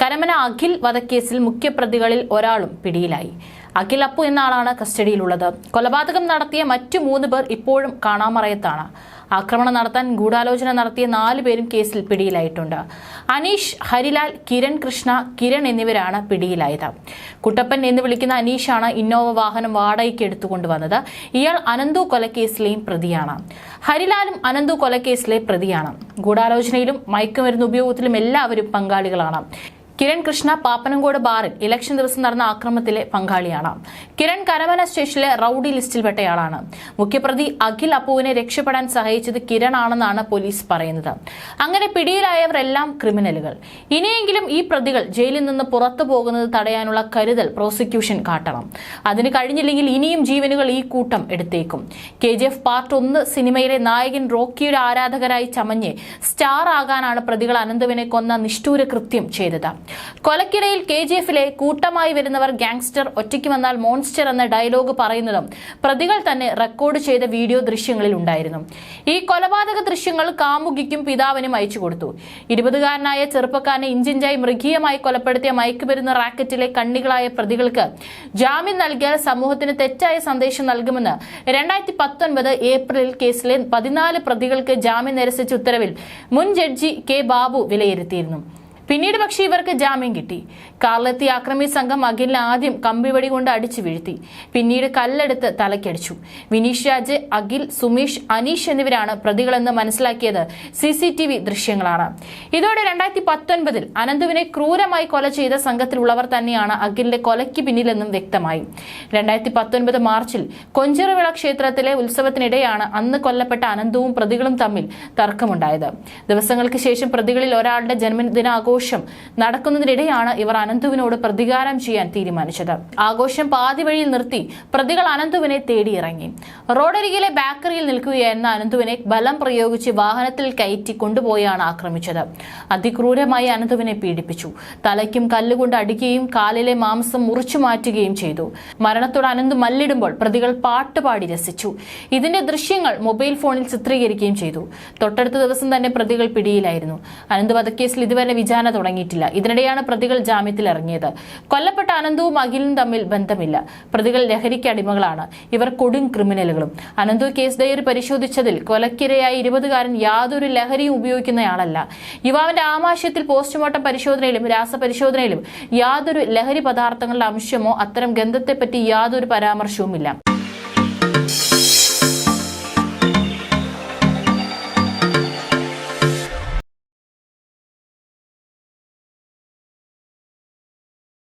കരമന അഖിൽ വധക്കേസിൽ മുഖ്യപ്രതികളിൽ ഒരാളും പിടിയിലായി. അഖിൽ അപ്പു എന്ന ആളാണ് കസ്റ്റഡിയിലുള്ളത്. കൊലപാതകം നടത്തിയ മറ്റു മൂന്ന് പേർ ഇപ്പോഴും കാണാമറയത്താണ്. ആക്രമണം നടത്താൻ ഗൂഢാലോചന നടത്തിയ നാല് പേരും കേസിൽ പിടിയിലായിട്ടുണ്ട്. അനീഷ് ഹരിലാൽ കിരൺ കൃഷ്ണ കിരൺ എന്നിവരാണ് പിടിയിലായത്. കുട്ടപ്പൻ എന്ന് വിളിക്കുന്ന അനീഷാണ് ഇന്നോവ വാഹനം വാടകയ്ക്ക് എടുത്തുകൊണ്ടുവന്നത്. ഇയാൾ അനന്തു കൊലക്കേസിലെയും പ്രതിയാണ്. ഹരിലാലും അനന്തു കൊലക്കേസിലെ പ്രതിയാണ്. ഗൂഢാലോചനയിലും മയക്കുമരുന്ന് ഉപയോഗത്തിലും എല്ലാവരും പങ്കാളികളാണ്. കിരൺ കൃഷ്ണ പാപ്പനംകോട് ബാറിൽ ഇലക്ഷൻ ദിവസം നടന്ന ആക്രമണത്തിലെ പങ്കാളിയാണ്. കിരൺ കരമന സ്റ്റേഷനിലെ റൌഡി ലിസ്റ്റിൽപ്പെട്ടയാളാണ് മുഖ്യപ്രതി അഖിൽ അപ്പുവിനെ രക്ഷപ്പെടാൻ സഹായിച്ചത് കിരൺ ആണെന്നാണ് പോലീസ് പറയുന്നത്. അങ്ങനെ പിടിയിലായവരെല്ലാം ക്രിമിനലുകൾ. ഇനിയെങ്കിലും ഈ പ്രതികൾ ജയിലിൽ നിന്ന് പുറത്തു പോകുന്നത് തടയാനുള്ള കരുതൽ പ്രോസിക്യൂഷൻ കാട്ടണം. അതിന് കഴിഞ്ഞില്ലെങ്കിൽ ഇനിയും ജീവനുകൾ ഈ കൂട്ടം എടുത്തേക്കും. കെ ജി എഫ് പാർട്ട് ഒന്ന് സിനിമയിലെ നായകൻ റോക്കിയുടെ ആരാധകരായി ചമഞ്ഞ് സ്റ്റാർ ആകാനാണ് പ്രതികൾ അനന്തവിനെ കൊന്ന നിഷ്ഠൂര കൃത്യം ചെയ്തത്. കൊലക്കിടയിൽ കെ ജി എഫിലെ കൂട്ടമായി വരുന്നവർ ഗാങ്സ്റ്റർ ഒറ്റയ്ക്ക് വന്നാൽ മോൺസ്റ്റർ എന്ന ഡയലോഗ് പറയുന്നതും പ്രതികൾ തന്നെ റെക്കോർഡ് ചെയ്ത വീഡിയോ ദൃശ്യങ്ങളിൽ ഉണ്ടായിരുന്നു. ഈ കൊലപാതക ദൃശ്യങ്ങൾ കാമുകിക്കും പിതാവിനും അയച്ചു കൊടുത്തു. ഇരുപതുകാരനായ ചെറുപ്പക്കാരനെ ഇഞ്ചിഞ്ചായി മൃഗീയമായി കൊലപ്പെടുത്തിയ മയക്കുമരുന്ന് റാക്കറ്റിലെ കണ്ണികളായ പ്രതികൾക്ക് ജാമ്യം നൽകിയാൽ സമൂഹത്തിന് തെറ്റായ സന്ദേശം നൽകുമെന്ന് രണ്ടായിരത്തി പത്തൊൻപത് ഏപ്രിലിൽ കേസിലെ പതിനാല് പ്രതികൾക്ക് ജാമ്യം നിരസിച്ച ഉത്തരവിൽ മുൻ ജഡ്ജി കെ ബാബു വിലയിരുത്തിയിരുന്നു. പിന്നീട് പക്ഷേ ഇവർക്ക് ജാമ്യം കിട്ടി. കാറിലെത്തി ആക്രമി സംഘം അഖിലിനെ ആദ്യം കമ്പിവടി കൊണ്ട് അടിച്ചു വീഴ്ത്തി. പിന്നീട് കല്ലെടുത്ത് തലക്കടിച്ചു വിനീഷ് രാജ് അഖിൽ സുമേഷ് അനീഷ് എന്നിവരാണ് പ്രതികളെന്ന് മനസ്സിലാക്കിയത് സി സി ടി വി ദൃശ്യങ്ങളാണ്. ഇതോടെ രണ്ടായിരത്തി പത്തൊൻപതിൽ അനന്തുവിനെ ക്രൂരമായി കൊല ചെയ്ത സംഘത്തിലുള്ളവർ തന്നെയാണ് അഖിലിന്റെ കൊലയ്ക്ക് പിന്നിലെന്നും വ്യക്തമായി. രണ്ടായിരത്തി പത്തൊൻപത് മാർച്ചിൽ കൊഞ്ചിറവിള ക്ഷേത്രത്തിലെ ഉത്സവത്തിനിടെയാണ് അന്ന് കൊല്ലപ്പെട്ട അനന്തവും പ്രതികളും തമ്മിൽ തർക്കമുണ്ടായത്. ദിവസങ്ങൾക്ക് ശേഷം പ്രതികളിൽ ഒരാളുടെ ജന്മദിനാഘോഷം നടക്കുന്നതിനിടെയാണ് ഇവർ അനന്തുവിനോട് പ്രതികാരം ചെയ്യാൻ തീരുമാനിച്ചത്. ആഘോഷം പാതി വഴിയിൽ നിർത്തി പ്രതികൾ അനന്തുവിനെ തേടിയിറങ്ങി. റോഡരികിലെ ബേക്കറിയിൽ നിൽക്കുകയായിരുന്ന അനന്തുവിനെ ബലം പ്രയോഗിച്ച് വാഹനത്തിൽ കയറ്റി കൊണ്ടുപോയാണ് ആക്രമിച്ചത്. അതിക്രൂരമായി അനന്തുവിനെ പീഡിപ്പിച്ചു. തലയ്ക്കും കല്ലുകൊണ്ട് അടിക്കുകയും കാലിലെ മാംസം മുറിച്ചു മാറ്റുകയും ചെയ്തു. മരണത്തോട് അനന്തു മല്ലിടുമ്പോൾ പ്രതികൾ പാട്ടുപാടി രസിച്ചു. ഇതിന്റെ ദൃശ്യങ്ങൾ മൊബൈൽ ഫോണിൽ ചിത്രീകരിക്കുകയും ചെയ്തു. തൊട്ടടുത്ത ദിവസം തന്നെ പ്രതികൾ പിടിയിലായിരുന്നു. അനന്ത് വധക്കേസിൽ ഇതുവരെ വിചാരണ തുടങ്ങിയിട്ടില്ല. ഇതിനിടെയാണ് പ്രതികൾ ജാമ്യത്തിൽ ഇറങ്ങിയത്. കൊല്ലപ്പെട്ട അനന്തവും അഖിലും തമ്മിൽ ബന്ധമില്ല. പ്രതികൾ ലഹരിക്ക് അടിമകളാണ്. ഇവർ കൊടും ക്രിമിനലുകളും. അനന്തു കേസ് ഡയറി പരിശോധിച്ചതിൽ കൊലക്കിരയായ ഇരുപതുകാരൻ യാതൊരു ലഹരിയും ഉപയോഗിക്കുന്നയാളല്ല. യുവാവിന്റെ ആമാശയത്തിൽ പോസ്റ്റ്മോർട്ടം പരിശോധനയിലും രാസപരിശോധനയിലും യാതൊരു ലഹരി പദാർത്ഥങ്ങളുടെ അംശമോ അത്തരം ഗന്ധത്തെപ്പറ്റി യാതൊരു പരാമർശവുമില്ല.